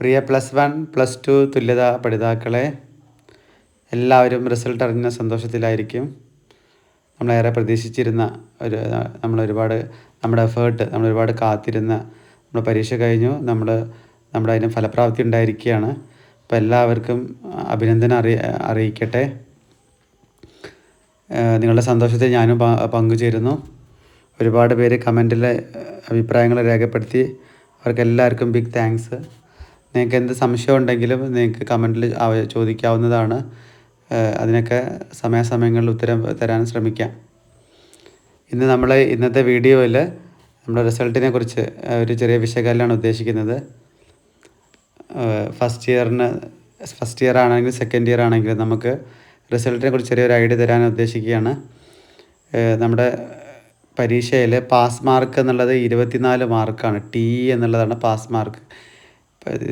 പ്രിയ plus one plus two തുല്യത പഠിതാക്കളെ എല്ലാവരും റിസൾട്ട് അറിഞ്ഞ സന്തോഷത്തിലായിരിക്കും. നമ്മളേറെ പ്രതീക്ഷിച്ചിരുന്ന ഒരു നമ്മൾ ഒരുപാട് നമ്മുടെ എഫേർട്ട് നമ്മൾ ഒരുപാട് കാത്തിരുന്ന നമ്മൾ പരീക്ഷ കഴിഞ്ഞു നമ്മൾ നമ്മുടെ അതിന് ഫലപ്രാപ്തി ഉണ്ടായിരിക്കുകയാണ്. അപ്പോൾ എല്ലാവർക്കും അഭിനന്ദനം അറി അറിയിക്കട്ടെ. നിങ്ങളുടെ സന്തോഷത്തെ ഞാനും പങ്കുചേരുന്നു. ഒരുപാട് പേര് കമന്റിലെ അഭിപ്രായങ്ങൾ രേഖപ്പെടുത്തി. അവർക്ക് എല്ലാവർക്കും ബിഗ് താങ്ക്സ് നിങ്ങൾക്ക് എന്ത് സംശയം ഉണ്ടെങ്കിലും നിങ്ങൾക്ക് കമന്റിൽ ചോദിക്കാവുന്നതാണ് അതിനൊക്കെ സമയാസമയങ്ങളിൽ ഉത്തരം തരാൻ ശ്രമിക്കാം. ഇന്ന് നമ്മൾ ഇന്നത്തെ വീഡിയോയിൽ നമ്മുടെ റിസൾട്ടിനെ കുറിച്ച് ഒരു ചെറിയ വിശകലനമാണ് ഉദ്ദേശിക്കുന്നത്. ഫസ്റ്റ് ഇയറിന് ഫസ്റ്റ് ഇയർ ആണെങ്കിലും സെക്കൻഡ് ഇയർ ആണെങ്കിലും നമുക്ക് റിസൾട്ടിനെ കുറിച്ച് ചെറിയൊരു ഐഡിയ തരാൻ ഉദ്ദേശിക്കുകയാണ്. നമ്മുടെ പരീക്ഷയിൽ പാസ് മാർക്ക് എന്നുള്ളത് ഇരുപത്തിനാല് മാർക്കാണ്. ടി എന്നുള്ളതാണ് പാസ് മാർക്ക്.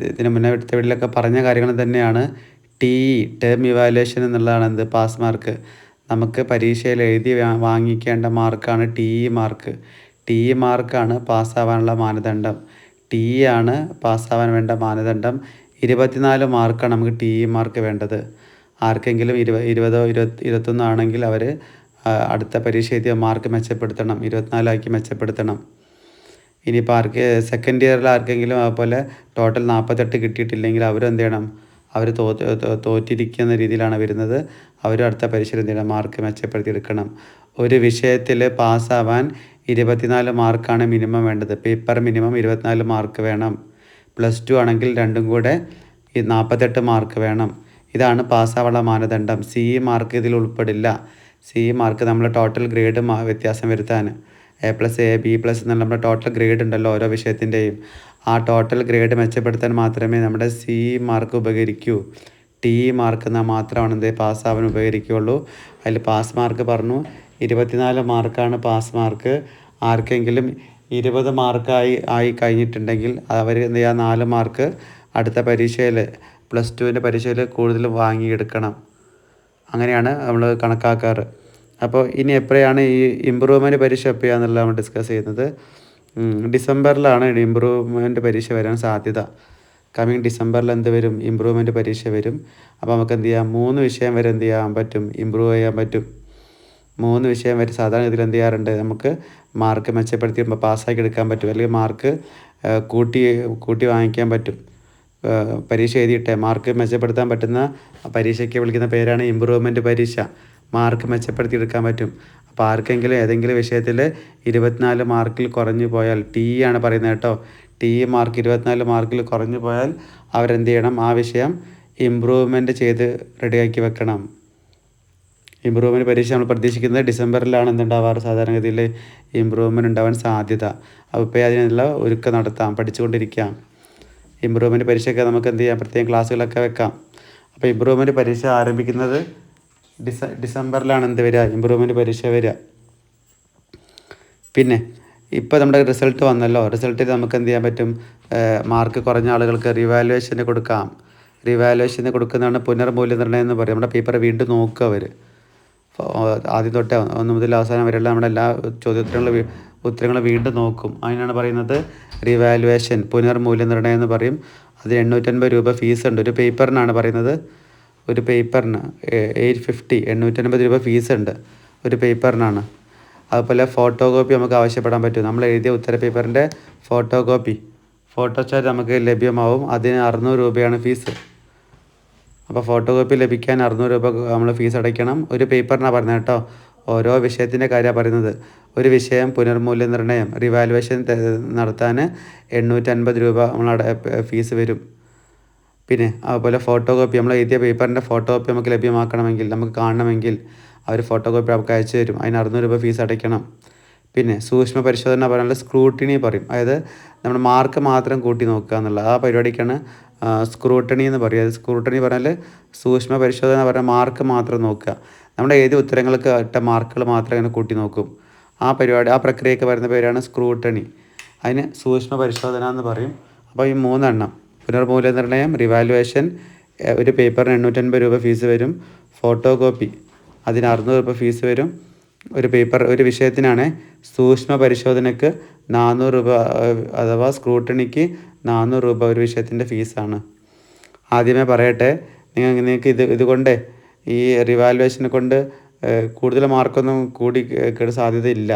ഇതിന് മുന്നേ എടുത്ത വീട്ടിലൊക്കെ പറഞ്ഞ കാര്യങ്ങൾ തന്നെയാണ് ടി ടേം ഇവാലുവേഷൻ എന്നുള്ളതാണ് എന്ത് പാസ് മാർക്ക് നമുക്ക് പരീക്ഷയിൽ എഴുതി വാങ്ങിക്കേണ്ട മാർക്കാണ് T E mark T E മാർക്കാണ് പാസ്സാവാനുള്ള മാനദണ്ഡം. ടി ഇ ആണ് പാസ്സാവാൻ വേണ്ട മാനദണ്ഡം. ഇരുപത്തിനാല് മാർക്കാണ് നമുക്ക് ടി ഇ മാർക്ക് വേണ്ടത്. ആർക്കെങ്കിലും ഇരുപ ഇരുപതോ ഇരുപത്തി ഇരുപത്തൊന്നാണെങ്കിൽ അവർ അടുത്ത പരീക്ഷ എഴുതിയ മാർക്ക് മെച്ചപ്പെടുത്തണം. ഇരുപത്തിനാലാക്കി മെച്ചപ്പെടുത്തണം. ഇനിയിപ്പോൾ ആർക്ക് സെക്കൻഡ് ഇയറിൽ ആർക്കെങ്കിലും അതുപോലെ ടോട്ടൽ നാൽപ്പത്തെട്ട് കിട്ടിയിട്ടില്ലെങ്കിൽ അവരെന്ത് ചെയ്യണം? അവർ തോറ്റ് തോറ്റിരിക്കുന്ന രീതിയിലാണ് വരുന്നത്. അവർ അടുത്ത പരീക്ഷയിൽ എന്ത് ചെയ്യണം? മാർക്ക് മെച്ചപ്പെടുത്തി എടുക്കണം ഒരു വിഷയത്തിൽ പാസ്സാവാൻ ഇരുപത്തിനാല് മാർക്കാണ് മിനിമം വേണ്ടത്. പേപ്പർ മിനിമം ഇരുപത്തിനാല് മാർക്ക് വേണം. പ്ലസ് ടു ആണെങ്കിൽ രണ്ടും കൂടെ ഈ നാൽപ്പത്തെട്ട് മാർക്ക് വേണം. ഇതാണ് പാസ്സാവാനുള്ള മാനദണ്ഡം. സി മാർക്ക് ഇതിൽ ഉൾപ്പെടില്ല. സി മാർക്ക് നമ്മൾ ടോട്ടൽ ഗ്രേഡ് വ്യത്യാസം വരുത്താൻ. A plus A B plus എന്നുള്ള നമ്മുടെ ടോട്ടൽ ഗ്രേഡ് ഉണ്ടല്ലോ ഓരോ വിഷയത്തിന്റെയും ആ ടോട്ടൽ ഗ്രേഡ് മെച്ചപ്പെടുത്താൻ മാത്രമേ നമ്മുടെ സി മാർക്ക് ഉപകരിക്കൂ. ടി മാർക്ക് എന്നാൽ മാത്രമാണ് എന്ത് പാസ്സാവാൻ ഉപകരിക്കുകയുള്ളൂ. അതിൽ പാസ് മാർക്ക് പറഞ്ഞു. ഇരുപത്തിനാല് മാർക്കാണ് പാസ് മാർക്ക് ആർക്കെങ്കിലും ഇരുപത് മാർക്കായി ആയി കഴിഞ്ഞിട്ടുണ്ടെങ്കിൽ അവർ എന്ത് ചെയ്യുക? നാല് മാർക്ക് അടുത്ത പരീക്ഷയിൽ പ്ലസ് ടുവിന്റെ പരീക്ഷയിൽ കൂടുതൽ വാങ്ങിയെടുക്കണം. അങ്ങനെയാണ് നമ്മൾ കണക്കാക്കാറ്. അപ്പോൾ ഇനി എപ്പോഴാണ് ഈ ഇമ്പ്രൂവ്മെന്റ് പരീക്ഷ എപ്പോഴാണെന്നുള്ള നമ്മൾ ഡിസ്കസ് ചെയ്യുന്നത്. ഡിസംബറിലാണ് ഇമ്പ്രൂവ്മെന്റ് പരീക്ഷ വരാൻ സാധ്യത. കമ്മിങ് ഡിസംബറിൽ എന്ത് വരും? ഇമ്പ്രൂവ്മെന്റ് പരീക്ഷ വരും. അപ്പോൾ നമുക്ക് എന്ത് ചെയ്യാം? മൂന്ന് വിഷയം വരെ എന്ത് ചെയ്യാൻ പറ്റും? ഇമ്പ്രൂവ് ചെയ്യാൻ പറ്റും. മൂന്ന് വിഷയം വരെ സാധാരണ ഇതിൽ എന്ത് ചെയ്യാറുണ്ട്? നമുക്ക് മാർക്ക് മെച്ചപ്പെടുത്തി പാസ്സാക്കി എടുക്കാൻ പറ്റും. അല്ലെങ്കിൽ മാർക്ക് കൂട്ടി കൂട്ടി വാങ്ങിക്കാൻ പറ്റും. പരീക്ഷ എഴുതിയിട്ട്. മാർക്ക് മെച്ചപ്പെടുത്താൻ പറ്റുന്ന പരീക്ഷയ്ക്ക് വിളിക്കുന്ന പേരാണ് ഇമ്പ്രൂവ്മെന്റ് പരീക്ഷ. മാർക്ക് മെച്ചപ്പെടുത്തി എടുക്കാൻ പറ്റും. അപ്പോൾ ആർക്കെങ്കിലും ഏതെങ്കിലും വിഷയത്തിൽ ഇരുപത്തിനാല് മാർക്കിൽ കുറഞ്ഞു പോയാൽ ടി ആണ് പറയുന്നത് കേട്ടോ. ടി മാർക്ക് ഇരുപത്തിനാല് മാർക്കിൽ കുറഞ്ഞു പോയാൽ അവരെന്ത് ചെയ്യണം? ആ വിഷയം ഇമ്പ്രൂവ്മെന്റ് ചെയ്ത് റെഡിയാക്കി വെക്കണം. ഇമ്പ്രൂവ്മെന്റ് പരീക്ഷ നമ്മൾ പ്രതീക്ഷിക്കുന്നത് ഡിസംബറിലാണ് എന്തുണ്ടാവാറ് സാധാരണഗതിയിൽ ഇമ്പ്രൂവ്മെന്റ് ഉണ്ടാവാൻ സാധ്യത. അപ്പോൾ ഇപ്പോൾ അതിനുള്ള ഒരുക്കം നടത്താം പഠിച്ചുകൊണ്ടിരിക്കാം. ഇമ്പ്രൂവ്മെന്റ് പരീക്ഷയൊക്കെ നമുക്ക് എന്ത് ചെയ്യാം? പ്രത്യേകം ക്ലാസ്സുകളൊക്കെ വെക്കാം. അപ്പോൾ ഇമ്പ്രൂവ്മെന്റ് പരീക്ഷ ആരംഭിക്കുന്നത് ഡിസ ഡിസംബറിലാണ് എന്ത് വരിക? ഇമ്പ്രൂവ്മെന്റ് പരീക്ഷ വരിക. പിന്നെ ഇപ്പോൾ നമ്മുടെ റിസൾട്ട് വന്നല്ലോ. റിസൾട്ടിൽ നമുക്ക് എന്ത് ചെയ്യാൻ പറ്റും? മാർക്ക് കുറഞ്ഞ ആളുകൾക്ക് റിവാലുവേഷന് കൊടുക്കാം. റിവാലുവേഷന് കൊടുക്കുന്നതാണ് പുനർമൂല്യനിർണയം എന്ന് പറയും. നമ്മുടെ പേപ്പർ വീണ്ടും നോക്കുക അവർ ആദ്യം തൊട്ട് ഒന്ന് മുതൽ അവസാനം വരെയുള്ള നമ്മുടെ എല്ലാ ചോദ്യോത്തരങ്ങളും ഉത്തരങ്ങൾ വീണ്ടും നോക്കും. അതിനാണ് പറയുന്നത് റിവാലുവേഷൻ പുനർമൂല്യനിർണയം എന്ന് പറയും. അതിന് എണ്ണൂറ്റൻപത് രൂപ ഫീസ് ഉണ്ട്. ഒരു പേപ്പറിനാണ് പറയുന്നത് ഒരു പേപ്പറിന് എയ്റ്റ് ഫിഫ്റ്റി എണ്ണൂറ്റൻപത് രൂപ ഉണ്ട്. ഒരു പേപ്പറിനാണ് അതുപോലെ ഫോട്ടോ കോപ്പി നമുക്ക് ആവശ്യപ്പെടാൻ പറ്റും. നമ്മൾ എഴുതിയ ഉത്തര പേപ്പറിന്റെ ഫോട്ടോ കോപ്പി ഫോട്ടോ ചാർജ് നമുക്ക് ലഭ്യമാവും. അതിന് അറുന്നൂറ് രൂപയാണ് ഫീസ് അപ്പോൾ ഫോട്ടോ കോപ്പി ലഭിക്കാൻ അറുന്നൂറ് രൂപ നമ്മൾ ഫീസ് അടയ്ക്കണം. ഒരു പേപ്പറിനാണ് പറഞ്ഞത് കേട്ടോ. ഓരോ വിഷയത്തിന്റെ കാര്യമാണ് പറയുന്നത്. ഒരു വിഷയം പുനർമൂല്യനിർണയം റിവാലുവേഷൻ നടത്താൻ എണ്ണൂറ്റൻപത് രൂപ നമ്മൾ ഫീസ് വരും. പിന്നെ അതുപോലെ ഫോട്ടോ കോപ്പി നമ്മൾ എഴുതിയ പേപ്പറിന്റെ ഫോട്ടോ കോപ്പി നമുക്ക് ലഭ്യമാക്കണമെങ്കിൽ നമുക്ക് കാണണമെങ്കിൽ അവർ ഫോട്ടോ കോപ്പി നമുക്ക് അയച്ചു തരും. അതിന് അറുന്നൂറ് രൂപ ഫീസ് അടയ്ക്കണം. പിന്നെ സൂക്ഷ്മ പരിശോധന പറയാനുള്ള സ്ക്രൂട്ടിനി പറയും. അതായത് നമ്മൾ മാർക്ക് മാത്രം കൂട്ടി നോക്കുക എന്നുള്ളത്. ആ പരിപാടിക്കാണ് സ്ക്രൂട്ടണി എന്ന് പറയും. അതായത് സ്ക്രൂട്ടണി പറഞ്ഞാൽ സൂക്ഷ്മ പരിശോധന പറഞ്ഞാൽ മാർക്ക് മാത്രം നോക്കുക. നമ്മുടെ ഏത് ഉത്തരങ്ങൾക്ക് ഇട്ട മാർക്കുകൾ മാത്രം അങ്ങനെ കൂട്ടി നോക്കും. ആ പരിപാടി ആ പ്രക്രിയയ്ക്ക് വരുന്ന പേരാണ് സ്ക്രൂട്ടണി അതിന് സൂക്ഷ്മ പരിശോധന എന്ന് പറയും. അപ്പോൾ ഈ മൂന്നെണ്ണം. പുനർമൂല്യനിർണയം റിവാലുവേഷൻ ഒരു പേപ്പറിന് എണ്ണൂറ്റൻപത് രൂപ ഫീസ് വരും. ഫോട്ടോ കോപ്പി അതിന് അറുന്നൂറ് രൂപ ഫീസ് വരും. ഒരു പേപ്പർ ഒരു വിഷയത്തിനാണ് സൂക്ഷ്മ പരിശോധനയ്ക്ക് നാനൂറ് രൂപ അഥവാ സ്ക്രൂട്ടണിക്ക് നാനൂറ് രൂപ ഒരു വിഷയത്തിന്റെ ഫീസാണ് ആദ്യമേ പറയട്ടെ നിങ്ങൾ നിങ്ങൾക്ക് ഇത് ഇതുകൊണ്ട് ഈ റിവാലുവേഷനെ കൊണ്ട് കൂടുതൽ മാർക്കൊന്നും കൂടി കേട് സാധ്യതയില്ല.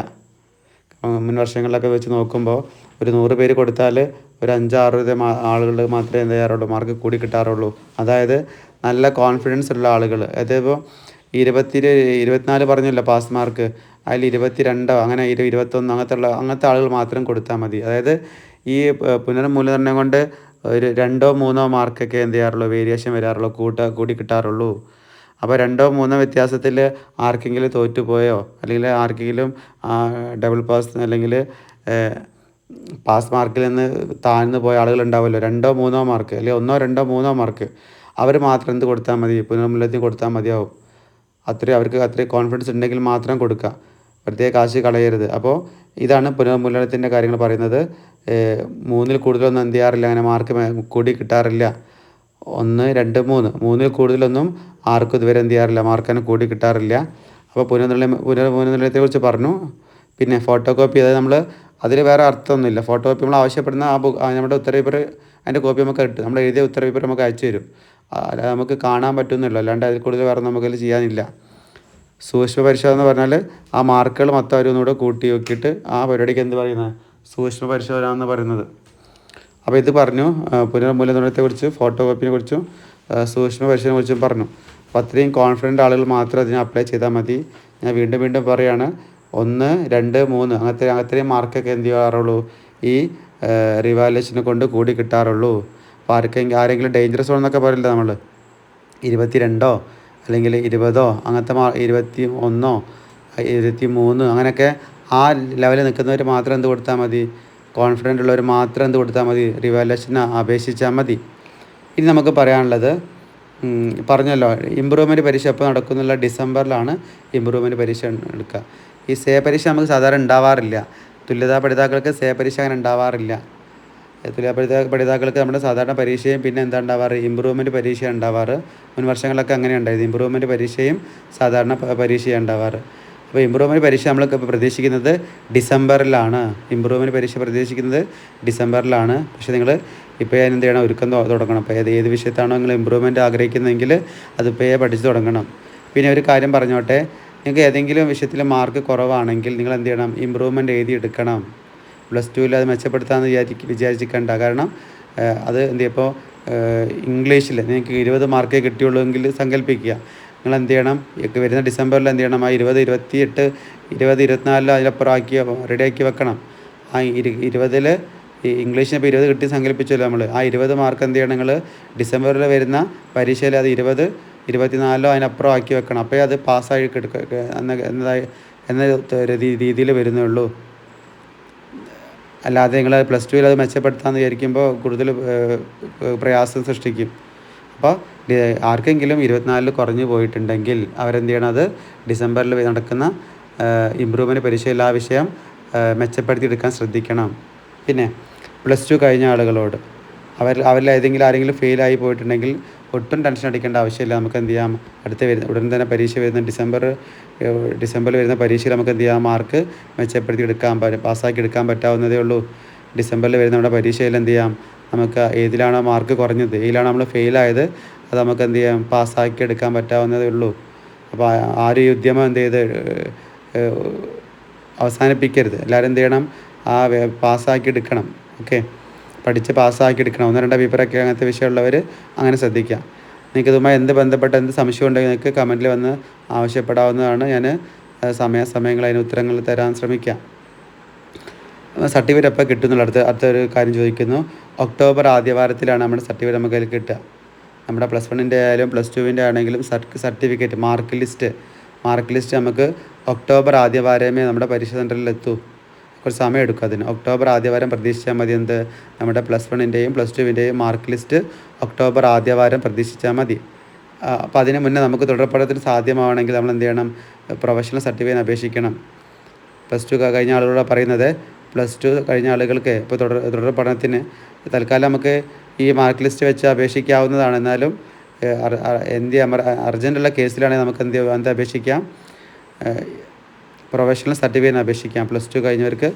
മുൻ വർഷങ്ങളിലൊക്കെ വെച്ച് നോക്കുമ്പോൾ ഒരു നൂറ് പേര് കൊടുത്താൽ ഒരു അഞ്ചാറ് ആളുകൾ മാത്രമേ എന്ത് ചെയ്യാറുള്ളൂ മാർക്ക് കൂടി കിട്ടാറുള്ളൂ. അതായത് നല്ല കോൺഫിഡൻസ് ഉള്ള ആളുകൾ അതിപ്പോൾ ഇരുപത്തി ഇരുപത്തിനാല് പറഞ്ഞല്ലോ പാസ് മാർക്ക് അതിൽ ഇരുപത്തി രണ്ടോ അങ്ങനെ ഇരു ഇരുപത്തൊന്ന് അങ്ങനത്തെ ഉള്ള അങ്ങനത്തെ ആളുകൾ മാത്രം കൊടുത്താൽ മതി. അതായത് ഈ പുനർമൂല്യനിർണയം കൊണ്ട് ഒരു രണ്ടോ മൂന്നോ മാർക്കൊക്കെ എന്ത് ചെയ്യാറുള്ളൂ വേരിയേഷൻ വരാറുള്ളൂ കൂട്ട കൂടി കിട്ടാറുള്ളൂ. അപ്പോൾ രണ്ടോ മൂന്നോ വ്യത്യാസത്തിൽ ആർക്കെങ്കിലും തോറ്റുപോയോ? അല്ലെങ്കിൽ ആർക്കെങ്കിലും ഡബിൾ പാസ് അല്ലെങ്കിൽ പാസ് മാർക്കിൽ നിന്ന് താഴ്ന്നു പോയ ആളുകൾ ഉണ്ടാവുമല്ലോ. രണ്ടോ മൂന്നോ മാർക്ക് അല്ലെങ്കിൽ ഒന്നോ രണ്ടോ മൂന്നോ മാർക്ക് അവർ മാത്രം എന്ത് കൊടുത്താൽ മതി? പുനർമൂല്യത്തിന് കൊടുത്താൽ മതിയാവും. അത്രയും അവർക്ക് അത്രയും കോൺഫിഡൻസ് ഉണ്ടെങ്കിൽ മാത്രം കൊടുക്കുക. വെറുതെ കാശ് കളയരുത്. അപ്പോൾ ഇതാണ് പുനർമൂല്യത്തിന്റെ കാര്യങ്ങൾ പറയുന്നത്. മൂന്നിൽ കൂടുതലൊന്നും എന്ത് ചെയ്യാറില്ല. അങ്ങനെ മാർക്ക് കൂടി കിട്ടാറില്ല. ഒന്ന് രണ്ട് മൂന്ന്. മൂന്നിൽ കൂടുതലൊന്നും ആർക്കും ഇതുവരെ എന്ത് ചെയ്യാറില്ല. മാർക്ക് അങ്ങനെ കൂടി കിട്ടാറില്ല. അപ്പോൾ പുനർനിലയം പുനർ പുനർനിലയത്തെക്കുറിച്ച് പറഞ്ഞു. പിന്നെ ഫോട്ടോ കോപ്പി അതായത് നമ്മൾ അതിൽ വേറെ അർത്ഥമൊന്നുമില്ല. ഫോട്ടോ കോപ്പി നമ്മൾ ആവശ്യപ്പെടുന്ന ആ ബുക്ക് നമ്മുടെ ഉത്തരപേപ്പർ അതിന്റെ കോപ്പി നമുക്ക് കിട്ടും. നമ്മൾ എഴുതിയ ഉത്തരപേപ്പർ നമുക്ക് അയച്ചു തരും. അല്ലാതെ നമുക്ക് കാണാൻ പറ്റുന്നില്ല. അല്ലാണ്ട് അതിൽ കൂടുതൽ വേറെ നമുക്കതിൽ ചെയ്യാനില്ല. സൂക്ഷ്മ പരിശോധന എന്ന് പറഞ്ഞാൽ ആ മാർക്കുകൾ മൊത്തം അവരൊന്നുകൂടെ കൂട്ടി നോക്കിയിട്ട് ആ പരിപാടിക്ക് എന്ത് പറയുന്നത് സൂക്ഷ്മ പരിശോധന എന്ന് പറയുന്നത്. അപ്പോൾ ഇത് പറഞ്ഞു. ആ, പുനർമൂല്യനിർണയത്തെക്കുറിച്ച് ഫോട്ടോ കോപ്പിനെ കുറിച്ചും സൂക്ഷ്മ പരിശോധനയെ കുറിച്ചും പറഞ്ഞു. അപ്പോൾ അത്രയും കോൺഫിഡന്റ് ആളുകൾ മാത്രം അതിനെ അപ്ലൈ ചെയ്താൽ മതി. ഞാൻ വീണ്ടും വീണ്ടും പറയുകയാണ് ഒന്ന് രണ്ട് മൂന്ന്. അങ്ങനത്തെ അത്രയും മാർക്കൊക്കെ എന്ത് ചെയ്യാറുള്ളൂ? ഈ റിവാലുവേഷനെ കൊണ്ട് കൂടി കിട്ടാറുള്ളൂ. അപ്പോൾ ആർക്കെങ്കിലും ആരെങ്കിലും ഡേഞ്ചറസ് എന്നൊക്കെ പറയില്ല നമ്മൾ ഇരുപത്തി രണ്ടോ അല്ലെങ്കിൽ ഇരുപതോ? അങ്ങനത്തെ മാ ഇരുപത്തി ഒന്നോ ഇരുപത്തി മൂന്ന് അങ്ങനെയൊക്കെ ആ ലെവലിൽ നിൽക്കുന്നവർ മാത്രം എന്ത് കൊടുത്താൽ മതി? കോൺഫിഡന്റ് ഉള്ളവർ മാത്രം എന്ത് കൊടുത്താൽ മതി? റിവാലുവേഷന് അപേക്ഷിച്ചാൽ മതി. ഇനി നമുക്ക് പറയാനുള്ളത് പറഞ്ഞല്ലോ ഇമ്പ്രൂവ്മെന്റ് പരീക്ഷ എപ്പോൾ നടക്കുന്നുള്ള ഡിസംബറിലാണ് ഇമ്പ്രൂവ്മെന്റ് പരീക്ഷ എടുക്കുക ഈ സേ പരീക്ഷ നമുക്ക് സാധാരണ ഉണ്ടാവാറില്ല. തുല്യതാ പഠിതാക്കൾക്ക് സേ പരീക്ഷ അങ്ങനെ ഉണ്ടാവാറില്ല. തുല്യ പഠിതാ പഠിതാക്കൾക്ക് നമ്മുടെ സാധാരണ പരീക്ഷയും പിന്നെ എന്താ ഉണ്ടാവാറ്? ഇമ്പ്രൂവ്മെന്റ് പരീക്ഷ ഉണ്ടാവാറ്. മുൻ വർഷങ്ങളൊക്കെ അങ്ങനെ ഉണ്ടായത്. ഇമ്പ്രൂവ്മെന്റ് പരീക്ഷയും സാധാരണ പരീക്ഷയും ഉണ്ടാവാറ്. അപ്പോൾ ഇമ്പ്രൂവ്മെന്റ് പരീക്ഷ നമ്മൾ പ്രതീക്ഷിക്കുന്നത് ഡിസംബറിലാണ്. ഇമ്പ്രൂവ്മെന്റ് പരീക്ഷ പ്രതീക്ഷിക്കുന്നത് ഡിസംബറിലാണ്. പക്ഷേ നിങ്ങൾ ഇപ്പോൾ ഞാൻ എന്ത് ചെയ്യണം? ഒരുക്കം തുടങ്ങണം. അപ്പോൾ ഏത് ഏത് വിഷയത്താണോ നിങ്ങൾ ഇമ്പ്രൂവ്മെന്റ് ആഗ്രഹിക്കുന്നതെങ്കിൽ അത് ഇപ്പോൾ പഠിച്ച് തുടങ്ങണം. പിന്നെ ഒരു കാര്യം പറഞ്ഞോട്ടെ. നിങ്ങൾക്ക് ഏതെങ്കിലും വിഷയത്തിൽ മാർക്ക് കുറവാണെങ്കിൽ നിങ്ങൾ എന്ത് ചെയ്യണം? ഇമ്പ്രൂവ്മെന്റ് എഴുതി എടുക്കണം പ്ലസ് ടുവിൽ അത് മെച്ചപ്പെടുത്താമെന്ന് വിചാരിക്ക വിചാരിച്ചിക്കണ്ട. കാരണം അത് എന്ത് ഇപ്പോൾ ഇംഗ്ലീഷിൽ നിങ്ങൾക്ക് ഇരുപത് മാർക്കേ കിട്ടിയുള്ളൂ എങ്കിൽ സങ്കല്പിക്കുക. നിങ്ങൾ എന്ത് ചെയ്യണം? വരുന്ന ഡിസംബറിൽ എന്ത് ചെയ്യണം? ആ ഇരുപത് ഇരുപത്തി എട്ട് ഇരുപത് ഇരുപത്തിനാലിൽ അതിലപ്പുറം ആക്കി റെഡിയാക്കി വെക്കണം. ആ ഇരു ഇരുപതിൽ ഇംഗ്ലീഷിന് ഇപ്പോൾ ഇരുപത് കിട്ടി സങ്കല്പിച്ചല്ലോ നമ്മൾ ആ ഇരുപത് മാർക്ക് എന്ത് ചെയ്യണം നിങ്ങൾ ഡിസംബറിൽ വരുന്ന പരീക്ഷയിൽ അത് ഇരുപത് ഇരുപത്തിനാലിലോ അതിനപ്പുറം ആക്കി വെക്കണം. അപ്പോൾ അത് പാസ്സായി എടുക്ക എന്ന എന്നതായി എന്ന രീതിയിൽ വരുന്നുള്ളൂ അല്ലാതെ നിങ്ങൾ പ്ലസ് ടുവിൽ അത് മെച്ചപ്പെടുത്താമെന്ന് വിചാരിക്കുമ്പോൾ കൂടുതൽ പ്രയാസം സൃഷ്ടിക്കും. അപ്പോൾ ആർക്കെങ്കിലും ഇരുപത്തിനാലിൽ കുറഞ്ഞു പോയിട്ടുണ്ടെങ്കിൽ അവരെന്ത് ചെയ്യണം അത് ഡിസംബറിൽ നടക്കുന്ന ഇമ്പ്രൂവ്മെന്റ് പരീക്ഷയിൽ ആ വിഷയം മെച്ചപ്പെടുത്തിയെടുക്കാൻ ശ്രദ്ധിക്കണം. പിന്നെ പ്ലസ് ടു കഴിഞ്ഞ ആളുകളോട്. അവർ അവരിൽ ഏതെങ്കിലും ആരെങ്കിലും ഫെയിലായി പോയിട്ടുണ്ടെങ്കിൽ ഒട്ടും ടെൻഷൻ അടിക്കേണ്ട ആവശ്യമില്ല. നമുക്ക് എന്ത് ചെയ്യാം? അടുത്ത വരുന്ന ഉടൻ തന്നെ പരീക്ഷ വരുന്ന ഡിസംബർ ഡിസംബറിൽ വരുന്ന പരീക്ഷയിൽ നമുക്ക് എന്ത് ചെയ്യാം? മാർക്ക് മെച്ചപ്പെടുത്തി എടുക്കാൻ പറ്റും പാസ്സാക്കി എടുക്കാൻ പറ്റാവുന്നതേ ഉള്ളൂ. ഡിസംബറിൽ വരുന്ന നമ്മുടെ പരീക്ഷയിൽ എന്ത് ചെയ്യാം? നമുക്ക് ഏതിലാണോ മാർക്ക് കുറഞ്ഞത് ഏതിലാണോ നമ്മൾ ഫെയിലായത് അത് നമുക്ക് എന്ത് ചെയ്യാം? പാസ്സാക്കി എടുക്കാൻ പറ്റാവുന്നതേ ഉള്ളൂ. അപ്പോൾ ആരും ഈ ഉദ്യമം എന്ത് ചെയ്ത് അവസാനിപ്പിക്കരുത്. എല്ലാവരും എന്ത് ചെയ്യണം? ആ പാസ്സാക്കി എടുക്കണം. ഓക്കെ? പഠിച്ച് പാസ്സാക്കി എടുക്കണം. ഒന്ന് രണ്ട് പേപ്പറൊക്കെ അങ്ങനത്തെ വിഷയമുള്ളവർ അങ്ങനെ ശ്രദ്ധിക്കുക. നിങ്ങൾക്ക് ഇതുമായി എന്ത് ബന്ധപ്പെട്ട എന്ത് സംശയം ഉണ്ടെങ്കിൽ നിങ്ങൾക്ക് കമന്റിൽ വന്ന് ആവശ്യപ്പെടാവുന്നതാണ്. ഞാൻ സമയാസമയങ്ങൾ അതിന് ഉത്തരങ്ങൾ തരാൻ ശ്രമിക്കാം സർട്ടിഫിക്കറ്റ് എപ്പോൾ കിട്ടുന്നുള്ള അടുത്ത അടുത്തൊരു കാര്യം ചോദിക്കുന്നു. ഒക്ടോബർ ആദ്യവാരത്തിലാണ് നമ്മുടെ സർട്ടിഫിക്കറ്റ് നമുക്ക് അതിൽ കിട്ടുക. നമ്മുടെ പ്ലസ് വണ്ണിന്റെ ആയാലും പ്ലസ് ടുവിന്റെ ആണെങ്കിലും certificate mark list mark list നമുക്ക് ഒക്ടോബർ ആദ്യവാരമേ നമ്മുടെ പരീക്ഷ സെന്ററിൽ എത്തൂ. കുറച്ച് സമയം എടുക്കും അതിന്. ഒക്ടോബർ ആദ്യവാരം പ്രതീക്ഷിച്ചാൽ മതി. എന്ത്? നമ്മുടെ പ്ലസ് വണ്ണിന്റെയും പ്ലസ് ടുവിന്റെയും മാർക്ക് ലിസ്റ്റ് ഒക്ടോബർ ആദ്യവാരം പ്രതീക്ഷിച്ചാൽ മതി. അപ്പോൾ അതിന് മുന്നേ നമുക്ക് തുടർപഠനത്തിന് സാധ്യമാവണമെങ്കിൽ നമ്മൾ എന്ത് ചെയ്യണം? പ്രൊഫഷണൽ സർട്ടിഫിക്കറ്റ് അപേക്ഷിക്കണം. പ്ലസ് ടു കഴിഞ്ഞ ആളുകളോട് പറയുന്നത്. പ്ലസ് ടു കഴിഞ്ഞ ആളുകൾക്ക് ഇപ്പോൾ തുടർ തുടർ പഠനത്തിന് തൽക്കാലം നമുക്ക് ഈ മാർക്ക് ലിസ്റ്റ് വെച്ച് അപേക്ഷിക്കാവുന്നതാണ്. എന്നാലും എന്ത് ചെയ്യാം? അർജന്റുള്ള കേസിലാണെങ്കിൽ നമുക്ക് എന്ത് എന്ത് അപേക്ഷിക്കാം. പ്രൊഫഷണൽ സർട്ടിഫിക്കറ്റിന് അപേക്ഷിക്കാം. പ്ലസ് ടു കഴിഞ്ഞവർക്ക്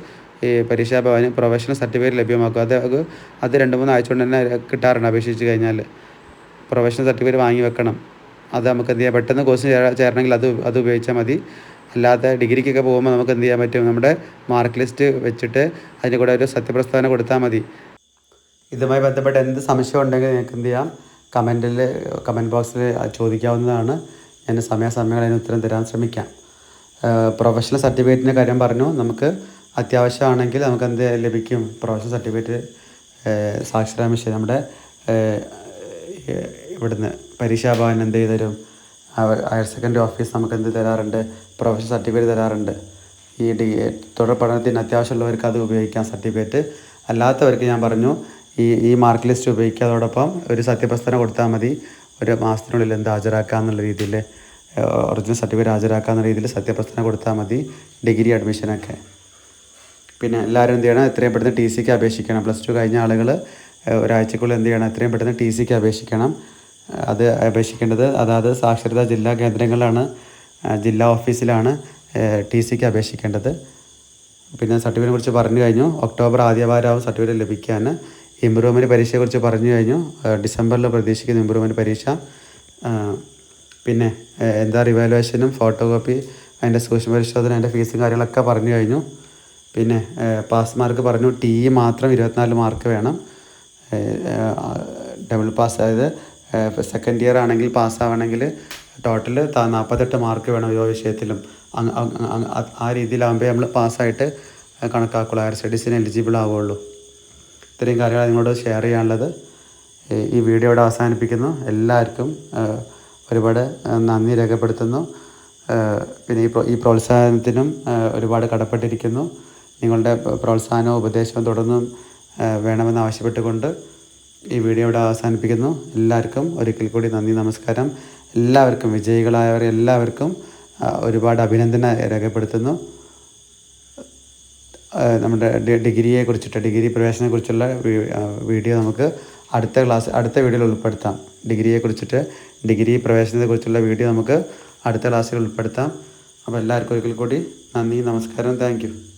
ഈ പരീക്ഷാ ഭവന് പ്രൊഫഷണൽ സർട്ടിഫിക്കറ്റ് ലഭ്യമാക്കും. അത് അത് രണ്ട് മൂന്ന് ആഴ്ച കൊണ്ട് തന്നെ കിട്ടാറുണ്ട് അപേക്ഷിച്ച് കഴിഞ്ഞാൽ. പ്രൊഫഷണൽ സർട്ടിഫിക്കറ്റ് വാങ്ങി വെക്കണം. അത് നമുക്ക് എന്ത് ചെയ്യാം? പെട്ടെന്ന് കോഴ്സ് ചേരണമെങ്കിൽ അത് അത് ഉപയോഗിച്ചാൽ മതി. അല്ലാതെ ഡിഗ്രിക്കൊക്കെ പോകുമ്പോൾ നമുക്ക് എന്ത് ചെയ്യാൻ പറ്റും? നമ്മുടെ മാർക്ക് ലിസ്റ്റ് വെച്ചിട്ട് അതിന്റെ കൂടെ ഒരു സത്യപ്രസ്താവന കൊടുത്താൽ മതി. ഇതുമായി ബന്ധപ്പെട്ട് എന്ത് സംശയം ഉണ്ടെങ്കിൽ നിങ്ങൾക്ക് എന്ത് ചെയ്യാം? കമന്റിൽ കമന്റ് ബോക്സിൽ ചോദിക്കാവുന്നതാണ്. ഞാൻ സമയാസമയങ്ങളിൽ അതിന് ഉത്തരം തരാൻ ശ്രമിക്കാം. പ്രൊഫഷണൽ സർട്ടിഫിക്കറ്റിന്റെ കാര്യം പറഞ്ഞു. നമുക്ക് അത്യാവശ്യമാണെങ്കിൽ നമുക്ക് എന്ത് ലഭിക്കും? പ്രൊഫഷണൽ സർട്ടിഫിക്കറ്റ് സാക്ഷരതാ മിഷൻ നമ്മുടെ ഇവിടുന്ന് പരീക്ഷാ ഭവൻ എന്ത് ചെയ്ത് തരും ഹയർ സെക്കൻഡറി ഓഫീസ് നമുക്ക് എന്ത് തരാറുണ്ട്? പ്രൊഫഷണൽ സർട്ടിഫിക്കറ്റ് തരാറുണ്ട്. ഈ ഡി തുടർ പഠനത്തിന് അത്യാവശ്യമുള്ളവർക്ക് അത് ഉപയോഗിക്കാം സർട്ടിഫിക്കറ്റ് അല്ലാത്തവർക്ക് ഞാൻ പറഞ്ഞു ഈ ഈ മാർക്ക് ലിസ്റ്റ് ഉപയോഗിക്കുക അതോടൊപ്പം ഒരു സത്യപ്രസ്താവന കൊടുത്താൽ മതി. ഒരു മാസത്തിനുള്ളിൽ എന്ത് ഹാജരാക്കുക എന്നുള്ള രീതിയിൽ ഒറിജിനൽ സർട്ടിഫിക്കറ്റ് ഹാജരാക്കുക എന്ന രീതിയിൽ സത്യപ്രസ്താവന കൊടുത്താൽ മതി ഡിഗ്രി അഡ്മിഷനൊക്കെ പിന്നെ എല്ലാവരും എന്ത് ചെയ്യണം എത്രയും പെട്ടെന്ന് ടി സിക്ക് അപേക്ഷിക്കണം. പ്ലസ് ടു കഴിഞ്ഞ ആളുകൾ ഒരാഴ്ചക്കുള്ളിൽ എന്ത് ചെയ്യണം എത്രയും പെട്ടെന്ന് ടി സിക്ക് അപേക്ഷിക്കണം. അത് അപേക്ഷിക്കേണ്ടത് അതായത് സാക്ഷരതാ ജില്ലാ കേന്ദ്രങ്ങളിലാണ് ജില്ലാ ഓഫീസിലാണ് ടി സിക്ക് അപേക്ഷിക്കേണ്ടത്. പിന്നെ സർട്ടിഫിക്കറ്റിനെ കുറിച്ച് പറഞ്ഞു കഴിഞ്ഞു. ഒക്ടോബർ ആദ്യവാരമാവും സർട്ടിഫിക്കറ്റ് ലഭിക്കാൻ. ഇമ്പ്രൂവ്മെന്റ് പരീക്ഷയെക്കുറിച്ച് പറഞ്ഞു കഴിഞ്ഞു. ഡിസംബറിൽ പ്രതീക്ഷിക്കുന്ന ഇമ്പ്രൂവ്മെന്റ് പരീക്ഷ. പിന്നെ എന്താ റിവാലുവേഷനും ഫോട്ടോ കോപ്പി അതിന്റെ സൂക്ഷ്മ പരിശോധന അതിന്റെ ഫീസും കാര്യങ്ങളൊക്കെ പറഞ്ഞു കഴിഞ്ഞു. പിന്നെ പാസ് മാർക്ക് പറഞ്ഞു ടി മാത്രം ഇരുപത്തിനാല് മാർക്ക് വേണം. ഡബിൾ പാസ് അതായത് സെക്കൻഡ് ഇയർ ആണെങ്കിൽ പാസ്സാവണമെങ്കിൽ ടോട്ടൽ നാൽപ്പത്തെട്ട് മാർക്ക് വേണം ഓരോ വിഷയത്തിലും. ആ രീതിയിലാകുമ്പോൾ നമ്മൾ പാസ്സായിട്ട് കണക്കാക്കുള്ളൂ. ഹയർ സ്റ്റഡീസിന് എലിജിബിൾ ആവുകയുള്ളൂ ഇത്രയും കാര്യങ്ങൾ നിങ്ങളോട് ഷെയർ ചെയ്യാനുള്ളത്. ഈ- വീഡിയോ ഇവിടെ അവസാനിപ്പിക്കുന്നു. എല്ലാവർക്കും ഒരുപാട് നന്ദി രേഖപ്പെടുത്തുന്നു. പിന്നെ ഈ ഈ പ്രോത്സാഹനത്തിനും ഒരുപാട് കടപ്പെട്ടിരിക്കുന്നു. നിങ്ങളുടെ പ്ര- പ്രോത്സാഹനവും ഉപദേശവും തുടർന്നും വേണമെന്ന് ആവശ്യപ്പെട്ടുകൊണ്ട് ഈ വീഡിയോ ഇവിടെ അവസാനിപ്പിക്കുന്നു. എല്ലാവർക്കും ഒരിക്കൽ കൂടി നന്ദി നമസ്കാരം. എല്ലാവർക്കും വിജയികളായവർ എല്ലാവർക്കും ഒരുപാട് അഭിനന്ദന രേഖപ്പെടുത്തുന്നു. നമ്മുടെ ഡിഗ്രിയെ കുറിച്ചിട്ട് ഡിഗ്രി പ്രവേശനത്തെ കുറിച്ചുള്ള വീഡിയോ നമുക്ക് അടുത്ത ക്ലാസ് അടുത്ത വീഡിയോയിൽ ഉൾപ്പെടുത്താം. ഡിഗ്രിയെ കുറിച്ചിട്ട് ഡിഗ്രി പ്രവേശനത്തെ കുറിച്ചുള്ള വീഡിയോ നമുക്ക് അടുത്ത ക്ലാസ്സിൽ ഉൾപ്പെടുത്താം. അപ്പോൾ എല്ലാവർക്കും ഒരിക്കൽ കൂടി നന്ദി നമസ്കാരം. താങ്ക്